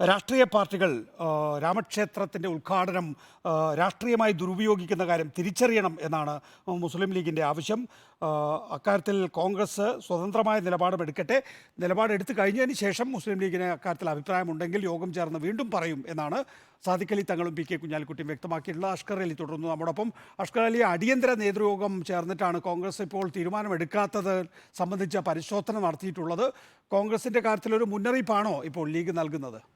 രാഷ്ട്രീയ പാർട്ടികൾ രാമക്ഷേത്രത്തിന്റെ ഉദ്ഘാടനം രാഷ്ട്രീയമായി ദുരുപയോഗിക്കുന്ന കാര്യം തിരിച്ചറിയണം എന്നാണ് മുസ്ലിം ലീഗിന്റെ ആവശ്യം. അക്കാര്യത്തിൽ കോൺഗ്രസ് സ്വതന്ത്രമായ നിലപാട് നിലപാടെടുത്തു കഴിഞ്ഞതിന് ശേഷം മുസ്ലിം ലീഗിന് അക്കാര്യത്തിൽ അഭിപ്രായമുണ്ടെങ്കിൽ യോഗം ചേർന്ന് വീണ്ടും പറയും എന്നാണ് സാദിഖ് അലി തങ്ങളും പി കെ കുഞ്ഞാലിക്കുട്ടിയും വ്യക്തമാക്കിയിട്ടുള്ള അഷ്കർ അലി തുടർന്നു. നമ്മോടൊപ്പം അഷ്കർ അലി അടിയന്തര നേതൃയോഗം ചേർന്നിട്ടാണ് കോൺഗ്രസ് ഇപ്പോൾ തീരുമാനമെടുക്കാത്തത് സംബന്ധിച്ച പരിശോധന നടത്തിയിട്ടുള്ളത്. കോൺഗ്രസിന്റെ കാര്യത്തിലൊരു മുന്നറിയിപ്പാണോ ഇപ്പോൾ ലീഗ് നൽകുന്നത് ആ,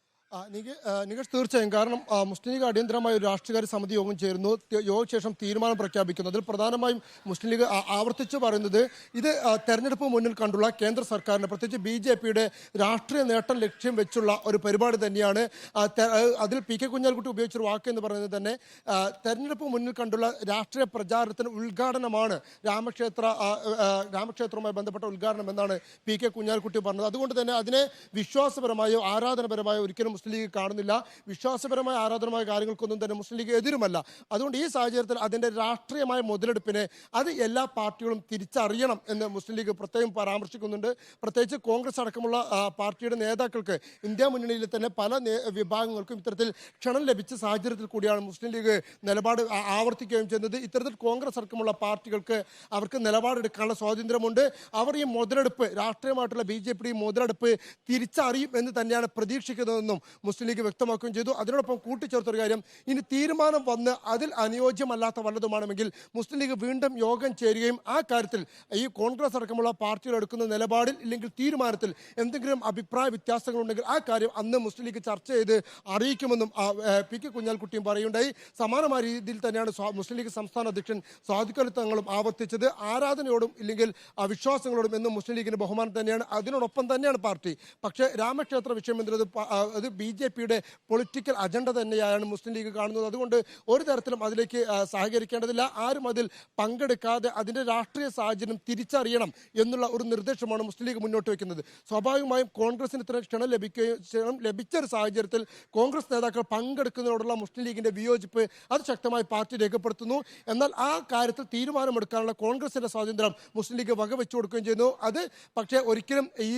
നിക- ആ, നികേഷ് തീർച്ചയായും. കാരണം മുസ്ലിം ലീഗ് അടിയന്തരമായ ഒരു രാഷ്ട്രീയകാര്യ സമിതി യോഗം ചേരുന്നു. യോഗ യോഗശേഷം തീരുമാനം പ്രഖ്യാപിക്കുന്നു. അതിൽ പ്രധാനമായും മുസ്ലിം ലീഗ് ആവർത്തിച്ചു പറയുന്നത് ഇത് തെരഞ്ഞെടുപ്പ് മുന്നിൽ കണ്ടുള്ള കേന്ദ്ര സർക്കാരിന്റെ പ്രത്യേകിച്ച് ബി ജെ പിയുടെ രാഷ്ട്രീയ നേട്ടം ലക്ഷ്യം വെച്ചുള്ള ഒരു പരിപാടി തന്നെയാണ്. അതിൽ പി കെ കുഞ്ഞാൽക്കുട്ടി ഉപയോഗിച്ചൊരു വാക്ക് എന്ന് പറയുന്നത് തന്നെ തെരഞ്ഞെടുപ്പ് മുന്നിൽ കണ്ടുള്ള രാഷ്ട്രീയ പ്രചാരണത്തിന് ഉദ്ഘാടനമാണ് രാമക്ഷേത്ര രാമക്ഷേത്രവുമായി ബന്ധപ്പെട്ട ഉദ്ഘാടനം എന്നാണ് പി കെ കുഞ്ഞാൽക്കുട്ടി പറഞ്ഞത്. അതുകൊണ്ട് തന്നെ അതിനെ വിശ്വാസപരമായോ ആരാധനപരമായോ ഒരിക്കലും മുസ്ലിം ലീഗ് കാണുന്നില്ല. വിശ്വാസപരമായ ആരാധനമായ കാര്യങ്ങൾക്കൊന്നും തന്നെ മുസ്ലിം ലീഗ് എതിരുമല്ല. അതുകൊണ്ട് ഈ സാഹചര്യത്തിൽ അതിന്റെ രാഷ്ട്രീയമായ മുതലെടുപ്പിനെ അത് എല്ലാ പാർട്ടികളും തിരിച്ചറിയണം എന്ന് മുസ്ലിം ലീഗ് പ്രത്യേകം പരാമർശിക്കുന്നുണ്ട്. പ്രത്യേകിച്ച് കോൺഗ്രസ് അടക്കമുള്ള പാർട്ടിയുടെ നേതാക്കൾക്ക് ഇന്ത്യ മുന്നണിയിൽ തന്നെ പല വിഭാഗങ്ങൾക്കും ഇത്തരത്തിൽ ക്ഷണം ലഭിച്ച സാഹചര്യത്തിൽ കൂടിയാണ് മുസ്ലിം ലീഗ് നിലപാട് ആവർത്തിക്കുകയും ചെയ്യുന്നത്. ഇത്തരത്തിൽ കോൺഗ്രസ് അടക്കമുള്ള പാർട്ടികൾക്ക് അവർക്ക് നിലപാടെടുക്കാനുള്ള സ്വാതന്ത്ര്യമുണ്ട്. അവർ ഈ മുതലെടുപ്പ് രാഷ്ട്രീയമായിട്ടുള്ള ബി ജെ പി മുതലെടുപ്പ് തിരിച്ചറിയും എന്ന് തന്നെയാണ് പ്രതീക്ഷിക്കുന്നതെന്നും മുസ്ലിം ലീഗ് വ്യക്തമാക്കുകയും ചെയ്തു. അതിനോടൊപ്പം കൂട്ടിച്ചേർത്തൊരു കാര്യം ഇനി തീരുമാനം വന്ന് അതിൽ അനുയോജ്യമല്ലാത്ത വല്ലതുമാണെങ്കിൽ മുസ്ലിം ലീഗ് വീണ്ടും യോഗം ചേരുകയും ആ കാര്യത്തിൽ ഈ കോൺഗ്രസ് അടക്കമുള്ള പാർട്ടികൾ എടുക്കുന്ന നിലപാടിൽ ഇല്ലെങ്കിൽ തീരുമാനത്തിൽ എന്തെങ്കിലും അഭിപ്രായ വ്യത്യാസങ്ങളുണ്ടെങ്കിൽ ആ കാര്യം അന്ന് മുസ്ലിം ലീഗ് ചർച്ച ചെയ്ത് അറിയിക്കുമെന്നും പി കെ കുഞ്ഞാൽക്കുട്ടിയും പറയുണ്ടായി സമാനമായ രീതിയിൽ തന്നെയാണ് മുസ്ലിം ലീഗ് സംസ്ഥാന അധ്യക്ഷൻ അലി തങ്ങളും ആവർത്തിച്ചത്. ആരാധനയോടും ഇല്ലെങ്കിൽ വിശ്വാസങ്ങളോടും എന്നും മുസ്ലിം ലീഗിന് ബഹുമാനം തന്നെയാണ്. അതിനോടൊപ്പം തന്നെയാണ് പാർട്ടി. പക്ഷേ രാമക്ഷേത്ര വിഷയം എന്നത് അത് ബി ജെ പിയുടെ പൊളിറ്റിക്കൽ അജണ്ട തന്നെയാണ് മുസ്ലിം ലീഗ് കാണുന്നത്. അതുകൊണ്ട് ഒരു തരത്തിലും അതിലേക്ക് സഹകരിക്കേണ്ടതില്ല. ആരും അതിൽ പങ്കെടുക്കാതെ അതിന്റെ രാഷ്ട്രീയ സാഹചര്യം തിരിച്ചറിയണം എന്നുള്ള ഒരു നിർദ്ദേശമാണ് മുസ്ലിം ലീഗ് മുന്നോട്ട് വെക്കുന്നത് സ്വാഭാവികമായും കോൺഗ്രസിന് ഇത്ര ക്ഷണം ലഭിക്കുകയും ക്ഷണം ലഭിച്ച ഒരു സാഹചര്യത്തിൽ കോൺഗ്രസ് നേതാക്കൾ പങ്കെടുക്കുന്നതിനോടുള്ള മുസ്ലിം ലീഗിന്റെ വിയോജിപ്പ് അത് ശക്തമായി പാർട്ടി രേഖപ്പെടുത്തുന്നു. എന്നാൽ ആ കാര്യത്തിൽ തീരുമാനമെടുക്കാനുള്ള കോൺഗ്രസിന്റെ സ്വാതന്ത്ര്യം മുസ്ലിം ലീഗ് വകവെച്ചു കൊടുക്കുകയും ചെയ്യുന്നു. അത് പക്ഷേ ഒരിക്കലും ഈ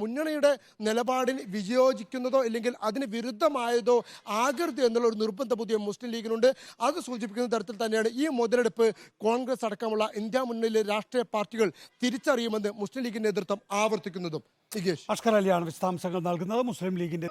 മുന്നണിയുടെ നിലപാടിൽ വിയോജിക്കുന്നതോ ഇല്ലെങ്കിൽ അതിന് വിരുദ്ധമായതോ ആകരുത് എന്നുള്ള ഒരു നിർബന്ധ പുതിയ മുസ്ലിം ലീഗിനുണ്ട്. അത് സൂചിപ്പിക്കുന്ന തരത്തിൽ തന്നെയാണ് ഈ മുതലെടുപ്പ് കോൺഗ്രസ് അടക്കമുള്ള ഇന്ത്യ മുന്നണിയിലെ രാഷ്ട്രീയ പാർട്ടികൾ തിരിച്ചറിയുമെന്ന് മുസ്ലിം ലീഗിന്റെ നേതൃത്വം ആവർത്തിക്കുന്നതും. അഷ്കർ അലിയാണ് വിശദാംശങ്ങൾ നൽകുന്നത്. മുസ്ലിം ലീഗിന്റെ